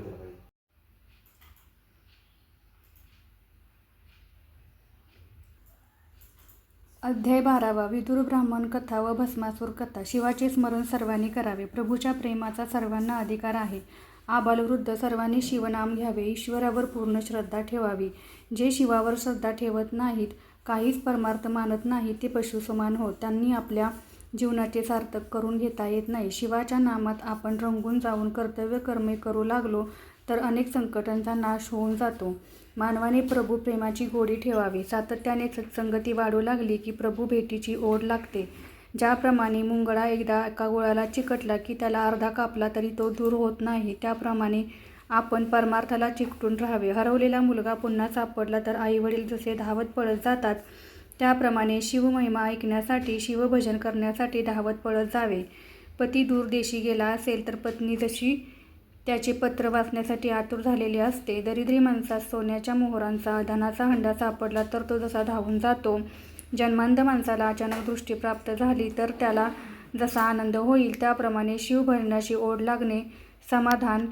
कळायला पाहिजे अध्याय बारावा विदुर ब्राह्मण कथा व भस्मासूर कथा. शिवाचे स्मरण सर्वांनी करावे. प्रभूच्या प्रेमाचा सर्वांना अधिकार आहे. आबालवृद्ध सर्वांनी शिवनाम घ्यावे. ईश्वरावर पूर्ण श्रद्धा ठेवावी. जे शिवावर श्रद्धा ठेवत नाहीत काहीच परमार्थ मानत नाहीत ते पशुसमान होत. त्यांनी आपल्या जीवनाचे सार्थक करून घेता येत नाही. शिवाच्या नामात आपण रंगून जाऊन कर्तव्य कर्मे करू लागलो तर अनेक संकटांचा नाश होऊन जातो. मानवाने प्रभू प्रेमाची गोडी ठेवावी. सातत्याने सत्संगती वाढू लागली की प्रभू भेटीची ओढ लागते. ज्याप्रमाणे मुंगळा एकदा एका गोळाला चिकटला की त्याला अर्धा कापला तरी तो दूर होत नाही. त्याप्रमाणे आपण परमार्थाला चिकटून राहावे. हरवलेला मुलगा पुन्हा सापडला तर आईवडील जसे धावत पळत जातात त्याप्रमाणे शिवमहिमा ऐकण्यासाठी शिवभजन करण्यासाठी धावत पळत जावे. पती दूरदेशी गेला असेल तर पत्नी जशी त्याचे पत्र वाचण्यासाठी आतुर झालेली असते. दरिद्री माणसात सोन्याच्या मोहरांचा धनाचा हंडा सापडला तर तो जसा धावून जातो. जन्मांध माणसाला अचानक दृष्टी प्राप्त झाली तर त्याला जसा आनंद होईल त्याप्रमाणे शिवभजनाची ओढ लागणे समाधान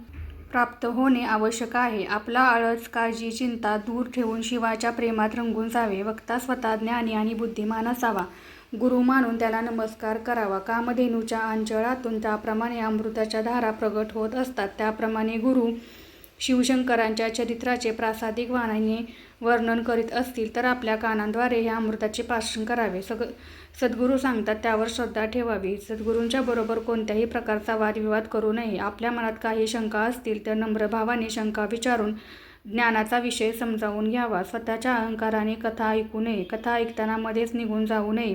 प्राप्त होणे आवश्यक आहे. आपला आळस काळजी चिंता दूर ठेवून शिवाच्या प्रेमात रंगून जावे. वक्ता स्वतः ज्ञानी आणि बुद्धिमान असावा. गुरु मानून त्याला नमस्कार करावा. कामधेनूच्या अंचळातून त्याप्रमाणे अमृताच्या धारा प्रगट होत असतात. त्याप्रमाणे गुरु शिवशंकरांच्या चरित्राचे प्रासादिक वाणाने वर्णन करीत असतील तर आपल्या कानांद्वारे हे अमृताचे पाषण करावे. सग सद्गुरू सांगतात त्यावर श्रद्धा ठेवावी. सद्गुरूंच्या बरोबर कोणत्याही प्रकारचा वादविवाद करू नये. आपल्या मनात काही शंका असतील तर नम्र भावाने शंका विचारून ज्ञानाचा विषय समजावून घ्यावा. स्वतःच्या अहंकाराने कथा ऐकू नये. कथा ऐकताना मध्येच निघून जाऊ नये.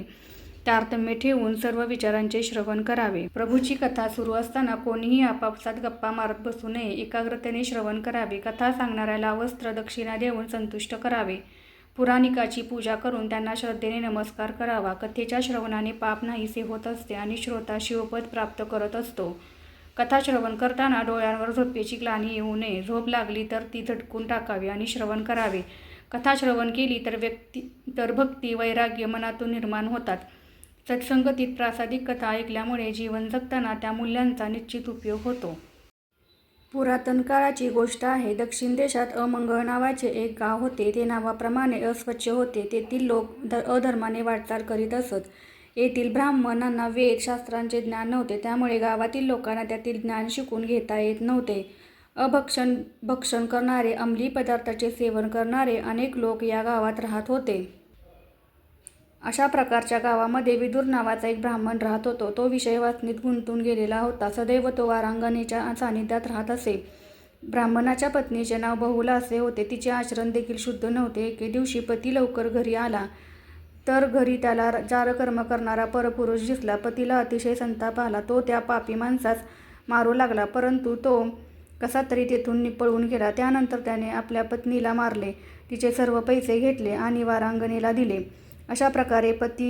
तारतम्य ठेवून सर्व विचारांचे श्रवण करावे. प्रभूची कथा सुरू असताना कोणीही आपापसात गप्पा मारत बसू नये. एकाग्रतेने श्रवण करावे. कथा सांगणाऱ्याला वस्त्र दक्षिणा देऊन संतुष्ट करावे. पुराणिकाची पूजा करून त्यांना श्रद्धेने नमस्कार करावा. कथेच्या श्रवणाने पाप नाहीसे होत असते आणि श्रोता शिवपद प्राप्त करत असतो. कथा श्रवण करताना डोळ्यांवर झोपेची ग्लानी येऊ नये. झोप लागली तर ती झटकून टाकावी आणि श्रवण करावे. कथा श्रवण केली तर व्यक्ती तर भक्ती वैराग्य मनातून निर्माण होतात. सत्संगतीत प्रासादिक कथा ऐकल्यामुळे जीवन जगताना त्या मूल्यांचा निश्चित उपयोग होतो. पुरातन काळाची गोष्ट आहे. दक्षिण देशात अमंगळ नावाचे एक गाव होते. ते नावाप्रमाणे अस्वच्छ होते. तेथील लोक ध अधर्माने वाटचाल करीत असत. येथील ब्राह्मणांना वेद शास्त्रांचे ज्ञान नव्हते. त्यामुळे गावातील लोकांना त्यातील ज्ञान शिकून घेता येत नव्हते. अभक्षण भक्षण करणारे अंमली पदार्थाचे सेवन करणारे अनेक लोक या गावात राहत होते. अशा प्रकारच्या गावामध्ये विदुर नावाचा एक ब्राह्मण राहत होतो. तो विषय वाचनीत गुंतून गेलेला होता. सदैव तो वारांगणीच्या सानिध्यात राहत असे. ब्राह्मणाच्या पत्नीचे नाव बहुला असे होते. तिचे आचरण देखील शुद्ध नव्हते. एके दिवशी पती लवकर घरी आला. तर घरी त्याला जारकर्म करणारा परपुरुष दिसला. पतीला अतिशय संताप आला. तो त्या पापी माणसास मारू लागला. परंतु तो कसा तरी तेथून निपळून गेला. त्यानंतर त्याने आपल्या पत्नीला मारले. तिचे सर्व पैसे घेतले आणि वारांगणीला दिले. अशा प्रकारे पती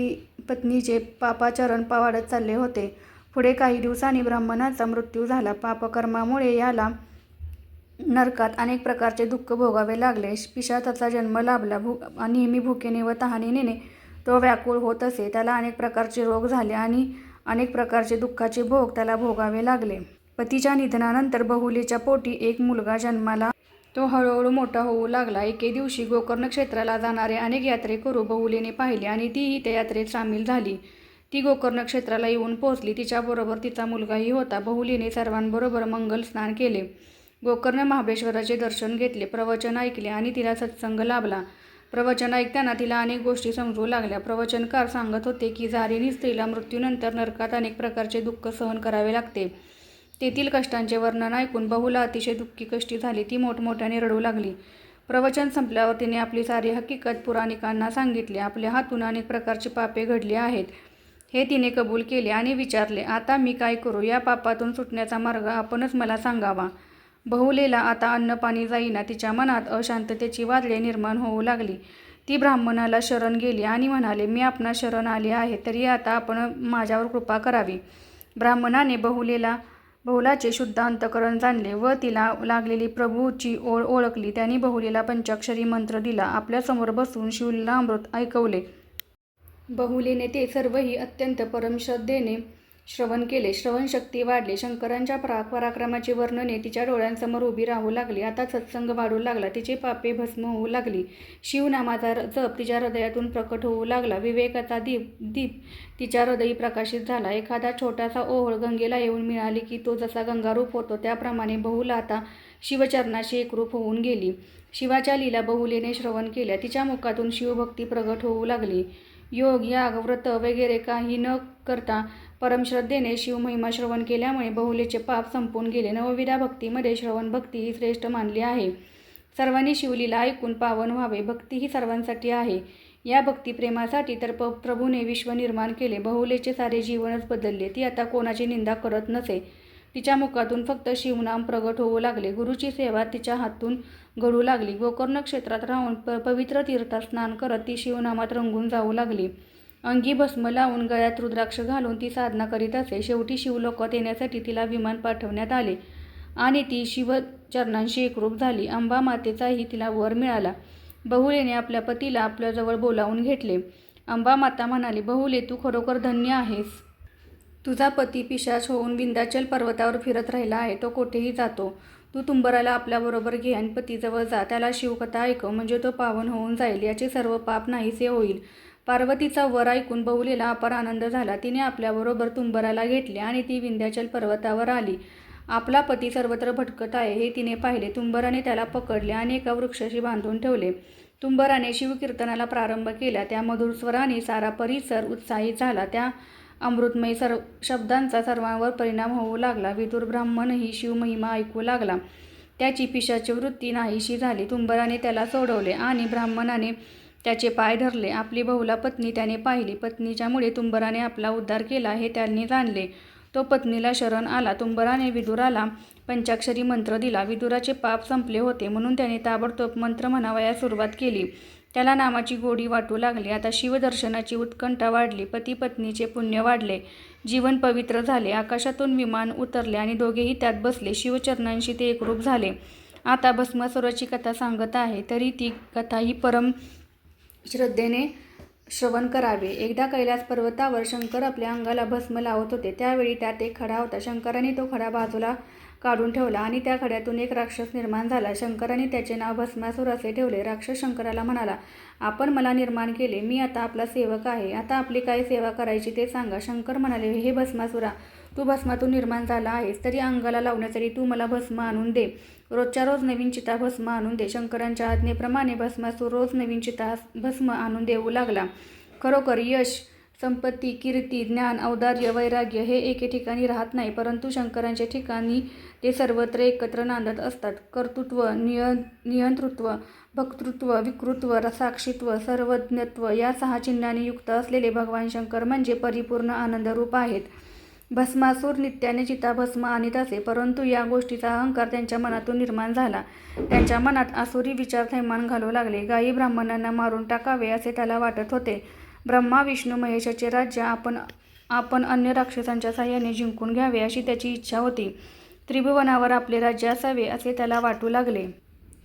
पत्नीचे पापाचरण वाढत चालले होते पुढे काही दिवसांनी ब्राह्मणाचा मृत्यू झाला. पापकर्मामुळे याला नरकात अनेक प्रकारचे दुःख भोगावे लागले. पिशाचाचा जन्म लाभला. भू नेहमी भुकेने व तहानेने तो व्याकुळ होत असे. त्याला अनेक प्रकारचे रोग झाले आणि अनेक प्रकारचे दुःखाचे भोग त्याला भोगावे लागले. पतीच्या निधनानंतर बहुलीच्या पोटी एक मुलगा जन्माला तो हळूहळू मोठा होऊ लागला. एके दिवशी गोकर्ण क्षेत्राला जाणारे अनेक यात्रेकरू बहुलीने पाहिले आणि तीही त्या यात्रेत सामील झाली. ती गोकर्ण क्षेत्राला येऊन पोहोचली. तिच्याबरोबर तिचा मुलगाही होता. बहुलीने सर्वांबरोबर मंगल स्नान केले. गोकर्ण महाबळेश्वराचे दर्शन घेतले प्रवचन ऐकले आणि तिला सत्संग लाभला. प्रवचन ऐकताना तिला अनेक गोष्टी समजू लागल्या. प्रवचनकार सांगत होते की झारीनी स्त्रीला मृत्यूनंतर नरकात अनेक प्रकारचे दुःख सहन करावे लागते. तेथील कष्टांचे वर्णन ऐकून बहुला अतिशय दुःखी कष्टी झाली. ती मोठमोठ्याने रडू लागली. प्रवचन संपल्यावर तिने आपली सारी हकीकत पुराणिकांना सांगितली. आपल्या हातून अनेक प्रकारची पापे घडली आहेत. हे तिने कबूल केले आणि विचारले आता मी काय करू? या पापातून सुटण्याचा मार्ग आपणच मला सांगावा. बहुलेला आता अन्न पाणी जाईना तिच्या मनात अशांततेची वादळे निर्माण होऊ लागली. ती ब्राह्मणाला शरण गेली आणि म्हणाले मी आपणा शरण आले आहे तरी आता आपण माझ्यावर कृपा करावी. ब्राह्मणाने बहुलेला बहुलाचे शुद्ध अंतकरण जाणले व तिला लागलेली प्रभूची ओळ ओळखली. त्यांनी बहुलीला पंचाक्षरी मंत्र दिला. आपल्यासमोर बसून शिवलीला अमृत ऐकवले. बहुलीने ते सर्वही अत्यंत परमश्रद्धेने श्रवण केले. श्रवणशक्ती वाढली. शंकरांच्या परा पराक्रमाची वर्णने तिच्या डोळ्यांसमोर उभी राहू लागली. आता सत्संग वाढू लागला. तिची पापे भस्म होऊ लागली. शिवनामाचा र- जप तिच्या हृदयातून प्रकट होऊ लागला. विवेकाचा दीप दीप तिच्या हृदयी प्रकाशित झाला. एखादा छोटासा ओहळ गंगेला येऊन मिळाली की तो जसा गंगारूप होतो त्याप्रमाणे बहुला आता शिवचरणाशी एकरूप होऊन गेली. शिवाच्या लीला बहुलेने श्रवण केल्या. तिच्या मुखातून शिवभक्ती प्रगट होऊ लागली. योग याग व्रत वगैरे काही न करता परमश्रद्धेने शिवमहिमा श्रवण केल्यामुळे बहुलेचे पाप संपून गेले. नवविधा भक्तीमध्ये श्रवण भक्ती ही श्रेष्ठ मानली आहे. सर्वांनी शिवलीला ऐकून पावन व्हावे. भक्ती ही सर्वांसाठी आहे. या भक्तिप्रेमासाठी तर प प्रभूने विश्व निर्माण केले. बहुलेचे सारे जीवनच बदलले. ती आता कोणाची निंदा करत नसे. तिच्या मुखातून फक्त शिवनाम प्रगट होऊ लागले. गुरुची सेवा तिच्या हातून घडू लागली. गोकर्ण क्षेत्रात राहून प पवित्र तीर्थात स्नान करत ती शिवनामात रंगून जाऊ लागली. अंगी भस्म लावून गळ्यात रुद्राक्ष घालून ती साधना करीत असे. शेवटी शिवलोकात येण्यासाठी तिला विमान पाठवण्यात आले आणि ती शिवचरणांशी एकरूप झाली. अंबा मातेचाही तिला वर मिळाला. बहुलेने आपल्या पतीला आपल्याजवळ बोलावून घेतले. अंबा माता म्हणाली बहुले तू खरोखर धन्य आहेस. तुझा पती पिशाच होऊन विंध्याचल पर्वतावर फिरत राहिला आहे तो कोठेही जातो. तू तुंबराला आपल्याबरोबर घे आणि पतीजवळ जा त्याला शिवकथा ऐकव म्हणजे तो पावन होऊन जाईल याचे सर्व पाप नाहीसे होईल. पार्वतीचा वर ऐकून बहुलेला अपार आनंद झाला. तिने आपल्याबरोबर तुंबराला घेतले आणि ती विंध्याचल पर्वतावर आली. आपला पती सर्वत्र भटकत आहे हे तिने पाहिले. तुंबराने त्याला पकडले आणि एका वृक्षाशी बांधून ठेवले. तुंबराने शिवकीर्तनाला प्रारंभ केला. त्या मधुर स्वराने सारा परिसर उत्साहित झाला. त्या अमृतमय सर्व शब्दांचा सर्वांवर परिणाम होऊ लागला. विदुर ब्राह्मणही शिवमहिमा ऐकू लागला. त्याची पिशाची वृत्ती नाहीशी झाली. तुंबराने त्याला सोडवले आणि ब्राह्मणाने त्याचे पाय धरले. आपली बहुला पत्नी त्याने पाहिली. पत्नीच्यामुळे तुंबराने आपला उद्धार केला हे त्यांनी जाणले. तो पत्नीला शरण आला. तुंबराने विदुराला पंचाक्षरी मंत्र दिला. विदुराचे पाप संपले होते म्हणून त्याने ताबडतोब मंत्र म्हणावयास सुरुवात केली. त्याला नामाची गोडी वाटू लागली. आता शिवदर्शनाची उत्कंठा वाढली पती पत्नीचे पुण्य वाढले जीवन पवित्र झाले आकाशातून विमान उतरले आणि दोघेही त्यात बसले. शिवचरणांशी ते एकरूप झाले. आता भस्मासुराची कथा सांगत आहे तरी ती कथा ही परम श्रद्धेने श्रवण करावे. एकदा कैलास पर्वतावर शंकर आपल्या अंगाला भस्म लावत होते. त्यावेळी त्यात एक खडा होता. शंकराने तो खडा बाजूला काढून ठेवला आणि त्या खड्यातून एक राक्षस निर्माण झाला. शंकराने त्याचे नाव भस्मासूर असे ठेवले. राक्षस शंकराला म्हणाला आपण मला निर्माण केले. मी आता आपला सेवक आहे. आता आपली काय सेवा करायची ते सांगा. शंकर म्हणाले हे भस्मासुरा तू भस्मातून निर्माण झाला आहेस. तरी अंगाला लावण्यासाठी तू मला भस्म आणून दे. रोजच्या रोज नवीन चिता भस्म आणून दे. शंकरांच्या आज्ञेप्रमाणे भस्मासूर रोज नवीन चिता भस्म आणून देऊ लागला. खरोखर यश संपत्ती कीर्ती ज्ञान औदार्य वैराग्य हे एके ठिकाणी राहत नाही परंतु शंकरांच्या ठिकाणी ते सर्वत्र एकत्र नांदत असतात. कर्तृत्व निय नियंतृत्व भक्तृत्व विकृत्व रसाक्षित्व सर्वज्ञत्व या सहा चिन्हांनी युक्त असलेले भगवान शंकर म्हणजे परिपूर्ण आनंदरूप आहेत. भस्मासूर नित्याने चिताभस्म आणीत असे परंतु या गोष्टीचा अहंकार त्यांच्या मनातून निर्माण झाला. त्यांच्या मनात आसुरी विचार थैमान घालू लागले. गायी ब्राह्मणांना मारून टाकावे असे त्याला वाटत होते. ब्रह्मा विष्णू महेशाचे राज्य आपण आपण अन्य राक्षसांच्या साह्याने जिंकून घ्यावे अशी त्याची इच्छा होती. त्रिभुवनावर आपले राज्य असावे असे त्याला वाटू लागले.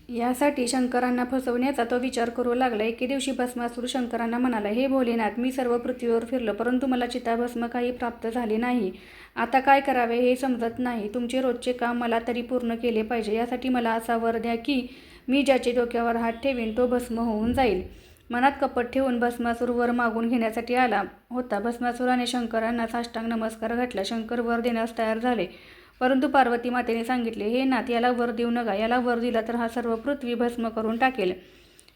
यासाठी शंकरांना फसवण्याचा तो विचार करू लागला. एके दिवशी भस्मासूर शंकरांना म्हणाला हे भोलेनाथ मी सर्व पृथ्वीवर फिरलो परंतु मला चिताभस्म काही प्राप्त झाले नाही. आता काय करावे हे समजत नाही. तुमचे रोजचे काम मला तरी पूर्ण केले पाहिजे. यासाठी मला असा वर द्या की मी ज्याचे डोक्यावर हात ठेवीन तो भस्म होऊन जाईल. मनात कपट ठेवून भस्मासूर वर मागून घेण्यासाठी आला होता. भस्मासुराने शंकरांना साष्टांग नमस्कार घातला. शंकर वर देण्यास तयार झाले. परंतु पार्वती मातेने सांगितले हे नाथ याला वर देऊ नका. याला वर दिला तर हा सर्व पृथ्वी भस्म करून टाकेल.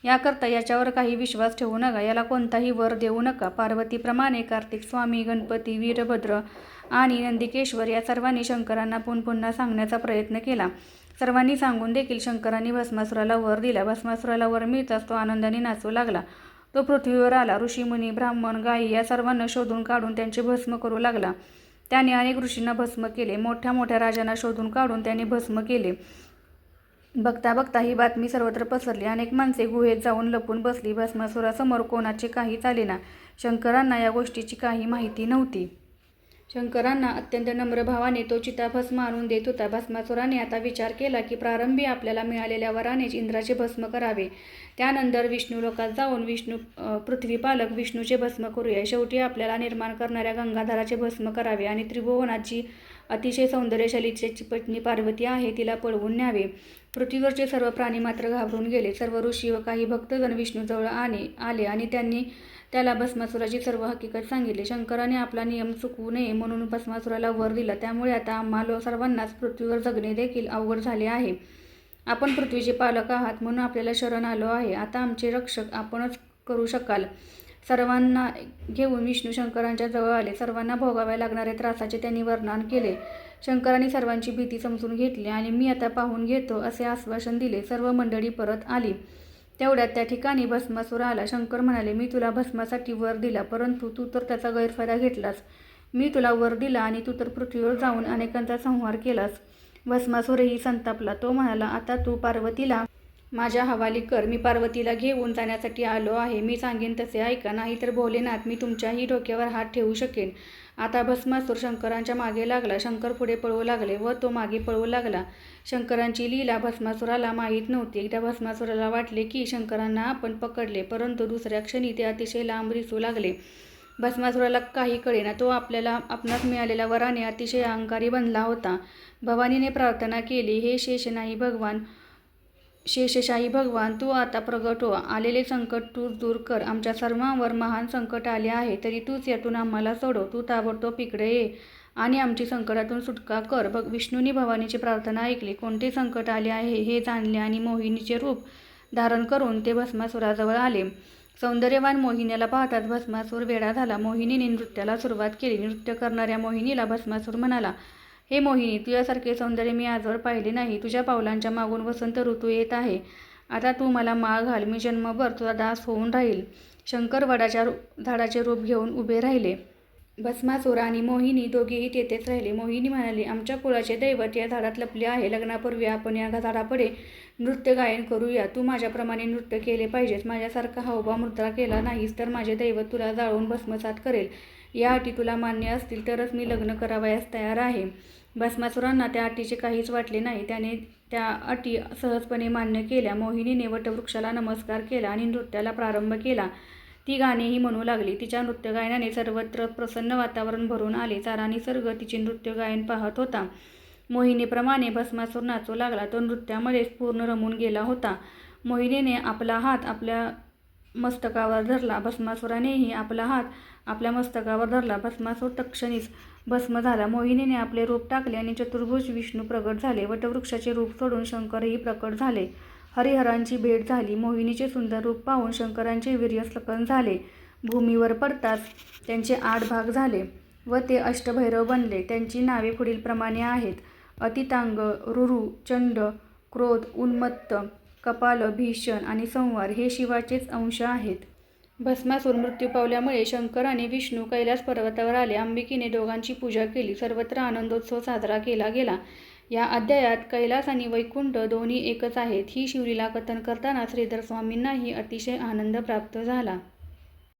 याकरता याच्यावर काही विश्वास ठेवू नका. याला कोणताही वर देऊ नका. पार्वतीप्रमाणे कार्तिक स्वामी गणपती वीरभद्र आणि नंदिकेश्वर या सर्वांनी शंकरांना पुन पुन्हा सांगण्याचा प्रयत्न केला. सर्वांनी सांगून देखील शंकरांनी भस्मासुराला वर दिला. भस्मासुराला वर मिळताच तो आनंदाने नाचू लागला. तो पृथ्वीवर आला. ऋषीमुनी ब्राह्मण गायी या सर्वांना शोधून काढून त्यांचे भस्म करू लागला. त्याने अनेक ऋषींना भस्म केले. मोठ्या मोठ्या राजांना शोधून काढून त्याने भस्म केले. बघता बघता ही बातमी सर्वत्र पसरली. अनेक माणसे गुहेत जाऊन लपून बसली. भस्मासुरासमोर कोणाचे काही चालेना. शंकरांना या गोष्टीची काही माहिती नव्हती. शंकरांना अत्यंत नम्र भावाने तो चिताभस्म आणून देत होता. भस्मासुराने आता विचार केला की प्रारंभी आपल्याला मिळालेल्या वरानेच इंद्राचे भस्म करावे. त्यानंतर विष्णू लोकात जाऊन विष्णू पृथ्वीपालक विष्णूचे भस्म करूया. शेवटी आपल्याला निर्माण करणाऱ्या गंगाधराचे भस्म करावे आणि त्रिभुवनाची अतिशय सौंदर्यशालीची पत्नी पार्वती आहे तिला पळवून न्यावे. पृथ्वीवरचे सर्व प्राणी मात्र घाबरून गेले. सर्व ऋषी व काही भक्तजण विष्णूजवळ आणे आले आणि त्यांनी त्याला भस्मासुराची सर्व हकीकत सांगितली. शंकराने आपला नियम चुकवू नये म्हणून भस्मासुराला वर दिला. त्यामुळे आता आम्हाला सर्वांनाच पृथ्वीवर जगणे देखील अवघड झाले आहे. आपण पृथ्वीचे पालक आहात म्हणून आपल्याला शरण आलो आहे. आता आमचे रक्षक आपणच करू शकाल. सर्वांना घेऊन विष्णू शंकरांच्या जवळ आले. सर्वांना भोगाव्या लागणाऱ्या त्रासाचे त्यांनी वर्णन केले. शंकरांनी सर्वांची भीती समजून घेतली आणि मी आता पाहून घेतो असे आश्वासन दिले. सर्व मंडळी परत आली. तेवढ्यात त्या ठिकाणी भस्मासूर आला. शंकर म्हणाले मी तुला भस्मासाठी वर दिला परंतु तू तर त्याचा गैरफायदा घेतलास. मी तुला वर दिला आणि तू तर पृथ्वीवर जाऊन अनेकांचा संहार केलास. भस्मासूरही संतापला. तो म्हणाला आता तू पार्वतीला माझ्या हवाली कर मी पार्वतीला घेऊन जाण्यासाठी आलो आहे. मी सांगेन तसे ऐका नाही तर भोलेनाथ मी तुमच्याही डोक्यावर हात ठेवू शकेन. आता भस्मासूर शंकरांच्या मागे लागला. शंकर पुढे पळवू लागले व तो मागे पळवू लागला. शंकरांची लीला भस्मासुराला माहीत नव्हती. एकदा भस्मासुराला वाटले की शंकरांना आपण पकडले परंतु दुसऱ्या क्षणी ते अतिशय लांब दिसू लागले. भस्मासुराला काही कळेना. तो आपल्याला आपणास मिळालेल्या वराने अतिशय अहंकारी बनला होता. भवानीने प्रार्थना केली हे शेष नाही भगवान शेषशाही भगवान तू आता प्रगट हो. आलेले संकट तूच दूर कर. आमच्या सर्वांवर महान संकट आले आहे तरी तूच यातून आम्हाला सोडव. तू ताबडतोब इकडे ये आणि आमची संकटातून सुटका कर. बघ विष्णूनी भवानीची प्रार्थना ऐकली. कोणते संकट आले आहे हे जाणले आणि मोहिनीचे रूप धारण करून ते भस्मासुराजवळ आले. सौंदर्यवान मोहिनीला पाहताच भस्मासूर वेडा झाला. मोहिनीने नृत्याला सुरुवात केली. नृत्य करणाऱ्या मोहिनीला भस्मासूर म्हणाला हे मोहिनी तुझ्यासारखे सौंदर्य मी आजवर पाहिले नाही. तुझ्या पावलांच्या मागून वसंत ऋतू येत आहे. आता तू मला माळ घाल. मी जन्मभर तुझा दास होऊन राहील. शंकर वडाच्या झाडाचे रूप घेऊन उभे राहिले. भस्मासुरा आणि मोहिनी दोघेही तेथेच राहिले. मोहिनी म्हणाली आमच्या कुळाचे दैवत या झाडात लपले आहे. लग्नापूर्वी आपण या झाडापुढे नृत्य गायन करूया. तू माझ्याप्रमाणे नृत्य केले पाहिजेस. माझ्यासारखा हावभाव मुद्रा केला नाहीस तर माझे दैवत तुला जाळून भस्मसात करेल. या अटी तुला मान्य असतील तरच मी लग्न करावयास तयार आहे. भस्मासुरांना त्या अटीचे काहीच वाटले नाही. त्याने त्या अटी सहजपणे मान्य केल्या. मोहिनीने वटवृक्षाला नमस्कार केला आणि नृत्याला प्रारंभ केला. ती गाणेही म्हणू लागली. तिच्या नृत्य गायनाने सर्वत्र प्रसन्न वातावरण भरून आले. सारा निसर्ग तिचे नृत्य गायन पाहत होता. मोहिनीप्रमाणे भस्मासूर नाचू लागला. तो नृत्यामध्येच पूर्ण रमून गेला होता. मोहिनीने आपला हात आपल्या मस्तकावर धरला भस्मासुरानेही आपला हात आपल्या मस्तकावर धरला भस्मासूर तक्षणीच भस्म झाला. मोहिनीने आपले रूप टाकले आणि चतुर्भुज विष्णू प्रगट झाले. वटवृक्षाचे रूप सोडून शंकरही प्रकट झाले. हरिहरांची भेट झाली. मोहिनीचे सुंदर रूप पाहून शंकरांचे वीर्यस्खलन झाले. भूमीवर पडताच त्यांचे आठ भाग झाले व ते अष्टभैरव बनले. त्यांची नावे पुढीलप्रमाणे आहेत. अतितांग रुरु चंड क्रोध उन्मत्त कपाल भीषण आणि संवार हे शिवाचेच अंश आहेत. भस्मासूर मृत्यू पावल्यामुळे शंकर आणि विष्णू कैलास पर्वतावर आले. अंबिकेने दोघांची पूजा केली. सर्वत्र आनंदोत्सव साजरा केला गेला. या अध्यायात कैलास आणि वैकुंठ दोन्ही एकच आहेत. ही शिवलीला कथन करताना श्रीधर स्वामींनाही अतिशय आनंद प्राप्त झाला.